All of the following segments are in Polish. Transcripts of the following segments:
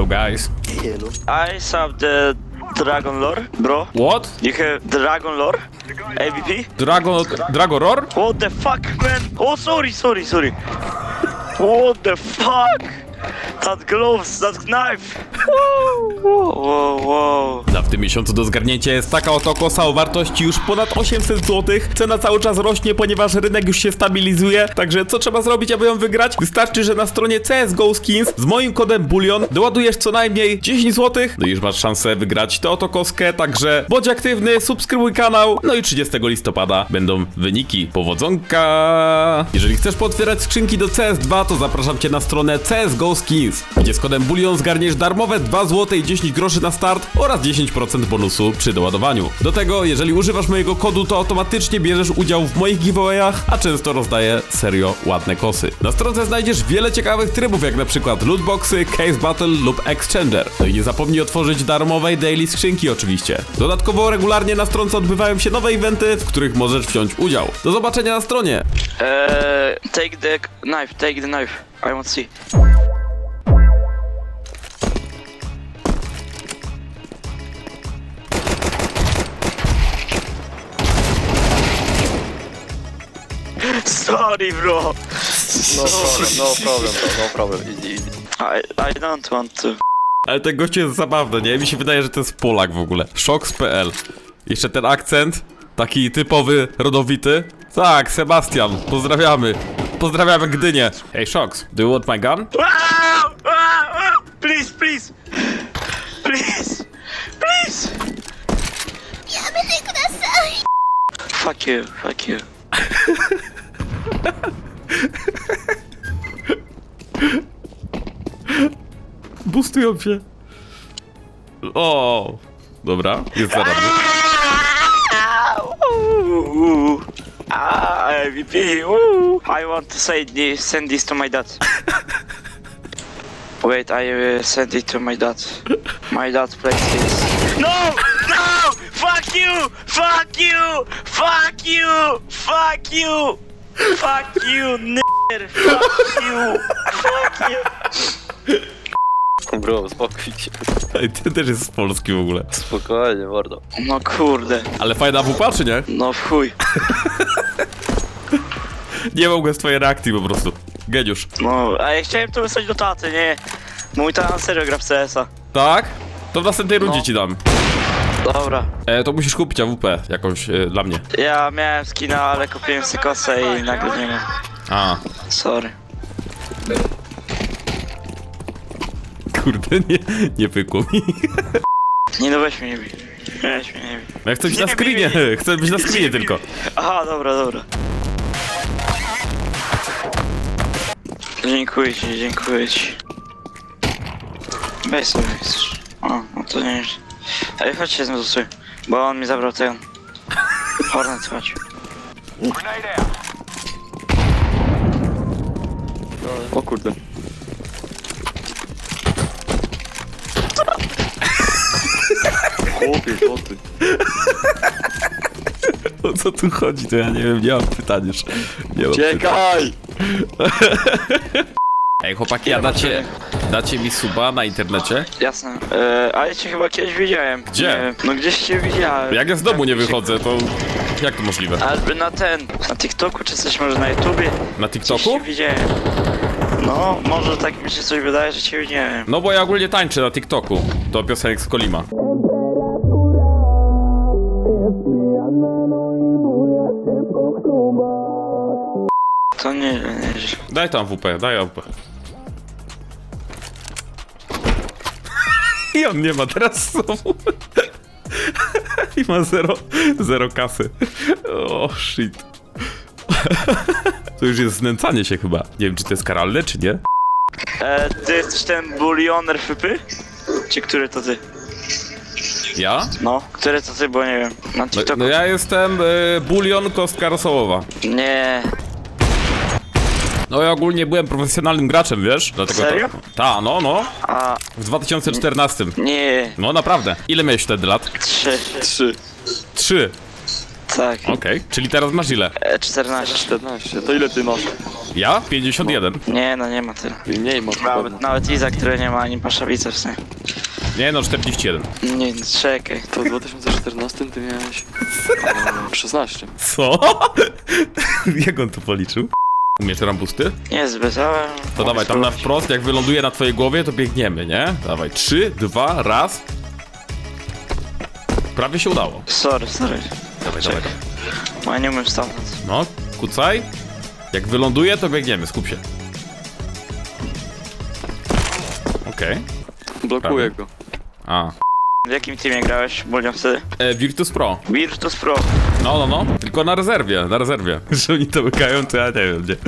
Hello guys. I have the Dragon Lore, bro. What? You have Dragon Lore? ABP? Dragon... Dragoror? What the fuck, man? Oh, sorry, sorry, sorry. What the fuck? That gloves, that knife. Wow, wow, wow. A w tym miesiącu do zgarnięcia jest taka oto kosa o wartości już ponad 800 zł. Cena cały czas rośnie, ponieważ rynek już się stabilizuje. Także co trzeba zrobić, aby ją wygrać? Wystarczy, że na stronie CSGO Skins z moim kodem BULLION doładujesz co najmniej 10 zł. No i już masz szansę wygrać tę oto koskę. Także bądź aktywny, subskrybuj kanał. No i 30 listopada będą wyniki. Powodzonka! Jeżeli chcesz potwierać skrzynki do CS2, to zapraszam cię na stronę CSGO Skins, gdzie z kodem BULLION zgarniesz darmowe 2 zł i 10 groszy na start oraz 10% bonusu przy doładowaniu. Do tego, jeżeli używasz mojego kodu, to automatycznie bierzesz udział w moich giveawayach, a często rozdaję serio ładne kosy. Na stronce znajdziesz wiele ciekawych trybów, jak na przykład lootboxy, case battle lub exchanger. No i nie zapomnij otworzyć darmowej daily skrzynki oczywiście. Dodatkowo regularnie na stronce odbywają się nowe eventy, w których możesz wziąć udział. Do zobaczenia na stronie! Uh, take the knife, take the knife. I want to see. Sorry, bro. No problem, no problem, bro, no problem. Easy, easy. I I don't want to. Ale ten gościu jest zabawny, nie? Mi się wydaje, że to jest Polak w ogóle. Szoks.pl. Jeszcze ten akcent, taki typowy, rodowity. Tak, Sebastian, pozdrawiamy. Pozdrawiamy Gdynię. Hey, Szoks, do you want my gun? Wow! Wow! Wow! Please, please, please, please. Fuck you, fuck you. Bustują się. O, dobra, jest zaradny. Ah, MVP. Ooh. I want to say this, send this to my dad. Wait, I will send it to my dad. My dad plays this. No! No! Fuck you! Fuck you! Fuck you! Fuck you! Fuck you, nigger! Fuck you! Fuck you! Bro, spokój się. Ej, Ten też jest z Polski w ogóle. Spokojnie, mordo. No kurde. Ale fajna wupa, czy nie? No w chuj. Nie mogłem z twojej reakcji po prostu. Geniusz. No, a ja chciałem to wysłać do taty, nie? Mój tata na serio gra w CS-a. Tak? To w następnej rundzie No. ci dam. Dobra. E, to musisz kupić AWP jakąś e, dla mnie. Ja miałem skina, ale kupiłem sobie kosę i nagle nie mam. A, Sorry. kurde, nie, nie pykło mi. Nie no weź mnie nie bij. Weź mnie nie bij. Ja chcę być na Nie, screenie, nie, nie. chcę być na screenie tylko. Aha, dobra, dobra. Dziękuję ci, dziękuję ci. Weź sobie. O, no to nie jest. Ej, chodźcie z nim bo on mi zabrał ten. Hornet, chodź. O kurde. Chłopie, co ty? O co tu chodzi, to ja nie wiem, nie mam pytań już. Nie mam pytań. Czekaj! Ej, chłopaki, a dacie, dacie mi suba na internecie? Jasne. E, a ja cię chyba kiedyś widziałem. Gdzie? Nie wiem. No gdzieś cię widziałem. Jak ja z domu nie Tak wychodzę, to jak to możliwe? Albo na ten, na TikToku czy coś może na YouTubie. Na Gdzieś TikToku? cię widziałem. No, może tak mi się coś wydaje, że cię widziałem. No bo ja ogólnie tańczę na TikToku. To piosenek z Kolima. To nie, nie, nie. Daj tam WP, daj AWP. I on nie ma teraz znowu. I ma zero, zero kasy. O, shit. To już jest znęcanie się chyba. Nie wiem, czy to jest karalne, czy nie. E, ty jesteś ten bulioner fypy? Czy który to ty? Ja? No, który to ty, bo nie wiem. Na No, TikToku. no ja jestem y, bulion kostka rosołowa. Nie. No ja ogólnie byłem profesjonalnym graczem, wiesz? Dlatego Serio? To, ta, no, no. A, W 2014. nie. No naprawdę. Ile miałeś wtedy lat? Trzy. Trzy. Trzy. Tak. Okej, czyli teraz masz ile? E, 14. 14. To ile ty masz? Ja? 51. Nie, no nie ma tyle. Mniej masz Nawet, nawet Iza, który nie ma ani pasza biceps, nie? Nie no, 41. Nie, no, czekaj. To w 2014 ty miałeś... e, 16. Co? Jak on to policzył? Umiesz rambusty? Niezbyt, ale... To dawaj, tam na wprost, jak wyląduje na twojej głowie, to biegniemy, nie? Dawaj, trzy, dwa, raz. Prawie się udało. Sorry, sorry. Dawaj, Czekaj. dawaj. Bo ja nie umiem stanąć. No, kucaj. Jak wyląduje, to biegniemy, skup się. Okej. Blokuję go. A. W jakim teamie grałeś, Bulion, wtedy? E, Virtus Pro. Virtus Pro. No, no, no. Tylko na rezerwie, na rezerwie. Że oni to łykają, to ja nie wiem gdzie.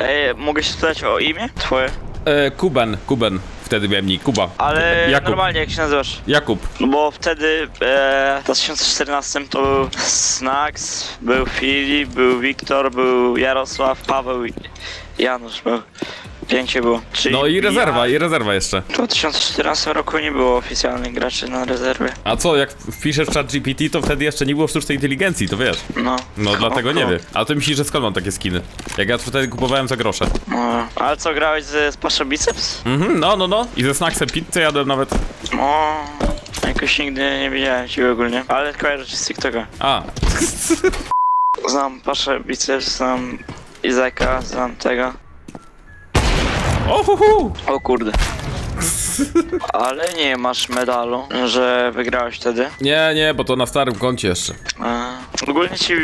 Ej, mogę się spytać o imię? Twoje? E, Kuben, Kuben. Wtedy miałem nick. Kuba. Ale Jakub. normalnie, jak się nazywasz? Jakub. No bo wtedy e, w 2014 to był Snax, był Filip, był Wiktor, był Jarosław, Paweł i Janusz był. Pięciu było. Czyli No i rezerwa, i rezerwa jeszcze. w 2014 roku nie było oficjalnych graczy na rezerwie. A co, jak wpiszesz w chat GPT, to wtedy jeszcze nie było sztucznej inteligencji, to wiesz. No. No dlatego nie Oko. wie. A ty myślisz, że skąd mam takie skiny? Jak ja wtedy kupowałem za grosze. No. Ale co, grałeś z, z Pasza Biceps? Mhm, no, no, no. I ze snacksem pizzę jadłem nawet. No. Jakoś nigdy nie widziałem ciebie ogólnie. Ale kojarzę cię z TikToka. A, Znam Paszę Biceps, znam Izaka, znam tego. O kurde. Ale nie masz medalu, że wygrałeś wtedy. Nie, nie, bo to na starym koncie jeszcze. A, ogólnie ci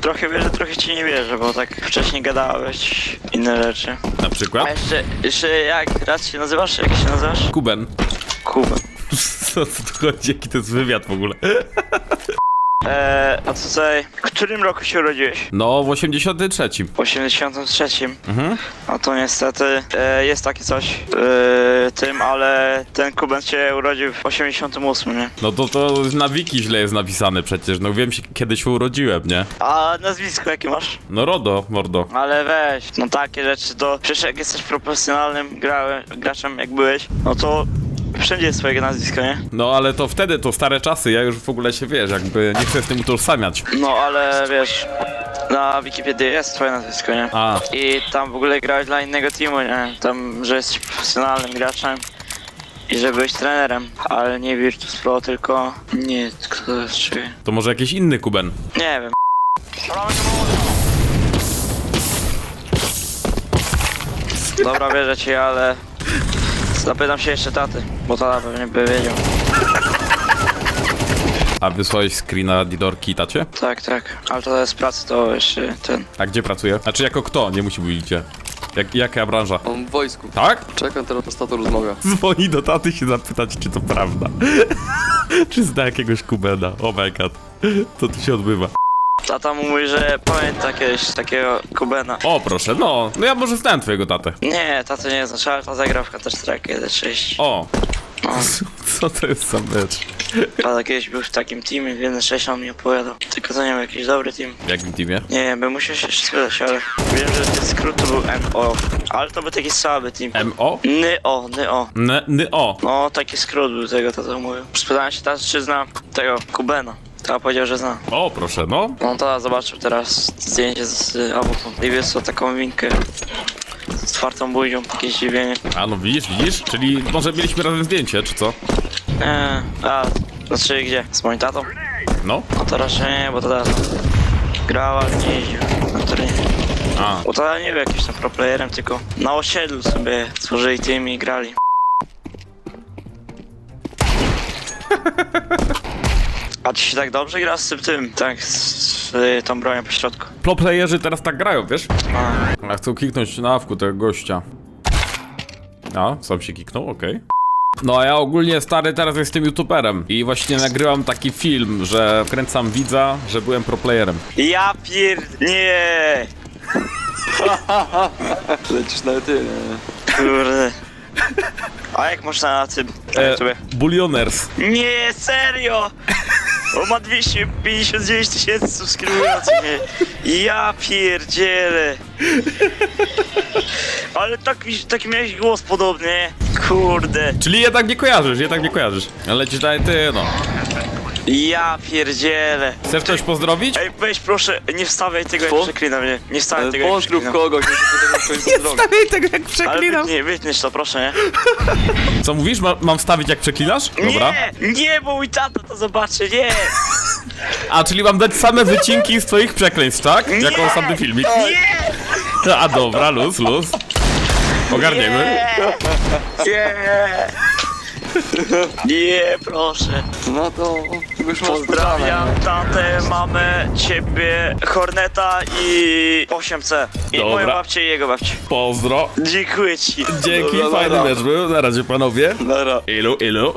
trochę wierzę, trochę ci nie wierzę, bo tak wcześniej gadałeś inne rzeczy. Na przykład? A jeszcze, jeszcze jak raz się nazywasz? Jak się nazywasz? Kuben. Kuba. Co co tu chodzi? Jaki to jest wywiad w ogóle? Eee, a co tutaj, w którym roku się urodziłeś? No, w 83. W 83. Mhm. No to niestety e, jest takie coś e, tym, ale ten Kuben się urodził w 88, nie? No to to na wiki źle jest napisane przecież. No wiem się, kiedy się urodziłem, nie? A nazwisko jakie masz? No RODO, mordo. Ale weź, no takie rzeczy to przecież jak jesteś profesjonalnym grałem, graczem jak byłeś, no to wszędzie jest swojego nazwisko, nie? No ale to wtedy, to stare czasy, ja już w ogóle się wiesz, jakby nie chcę z tym utożsamiać. No ale wiesz, na Wikipedii jest twoje nazwisko, nie? A, I tam w ogóle grałeś dla innego teamu, nie? Tam, że jesteś profesjonalnym graczem i że byłeś trenerem, ale nie Virtus Pro, tylko... Nie, kto to jest, czy... to może jakiś inny Kuben. Nie wiem. Dobra, wierzę ci, ale zapytam się jeszcze taty, bo tata pewnie by wiedział. A wysłałeś screena Didorki tacie? Tak, tak, ale to jest pracy, to jeszcze ten. A gdzie pracuje? Znaczy jako kto? Nie musi mówić gdzie. Jak, jaka branża? On w wojsku. Tak? Czekam teraz na status rozmawia. Dzwoni do taty się zapytać, czy to prawda. czy zna jakiegoś Kubena. Oh my god. Co tu się odbywa? Tata mu mówi, że pamięta kiedyś takiego Kubena. O, proszę, no. No ja może znałem twojego tatę. Nie, tato nie znaczy, ale tata zagrał w Counter Strike 1.6. O, No, co to jest za mecz? tata kiedyś był w takim teamie, w 1.6 on mi opowiadał. Tylko to nie był jakiś dobry team. W jakim teamie? Nie wiem, bym musiał się spytać, ale wiem, że ten skrót to był MO. Ale to był taki słaby team. MO? NYO, NYO. N, ny, o. No, taki skrót był tego, to to mówił. Spytałem się teraz, czy zna tego Kubena. Tata powiedział, że zna. O, proszę, no. No, tata zobaczył teraz zdjęcie z y, AWP i wysłał taką winkę z otwartą buzią, takie zdziwienie. A no widzisz, widzisz? Czyli może mieliśmy razem zdjęcie, czy co? Eee, a, znaczy gdzie? Z moim tatą? No. No to raczej nie, bo tata grał, ale nie jeździł na terenie. A, Bo tata nie był jakimś tam pro playerem, tylko na osiedlu sobie stworzyli team i grali. A ci się tak dobrze gra z tym tym, tak, z, z y, tą bronią po środku. pro playerzy teraz tak grają, wiesz? A, chcą kiknąć na awku tego gościa. A, sam się kiknął, okej. No a ja ogólnie stary teraz jestem youtuberem i właśnie nagrywam taki film, że wkręcam widza, że byłem pro playerem. ja pier... nie! Lecisz na ty, nie? Kurde. A jak można na tym, E, YouTubie? Bullioners. Nie, serio! On ma 259 tysięcy subskrybujących mnie. Ja pierdzielę. Ale taki, taki miałeś głos podobny? Kurde. Czyli jednak nie kojarzysz, jednak nie kojarzysz. Ale lecisz dalej ty, no. Ja pierdzielę. Chcesz ktoś pozdrowić? Ej, weź proszę, nie wstawiaj tego, jak Co? przeklina mnie. Nie wstawiaj tego, jak pozdrów przeklina. kogoś, nie potem ktoś zrobi. Stawiaj tego jak Ale przeklinam. wytnij, wytniesz to, proszę, nie? Co mówisz? Ma, mam wstawić jak przeklinasz? Dobra. Nie, nie, bo mój tata to zobaczy, nie! A, czyli mam dać same wycinki z twoich przekleństw, tak? Jako Nie! osobny filmik. Nie! A dobra, luz, luz. Ogarniemy. Nie! Nie, proszę. No to już masz Pozdrawiam tatę, mamę, ciebie, Horneta i 8C. I Dobra. moją babcię i jego babcię. Pozdro. Dziękuję ci. Dzięki, Dobra, fajny dobra. mecz był. Na razie panowie. Nara. Ilu, ilu?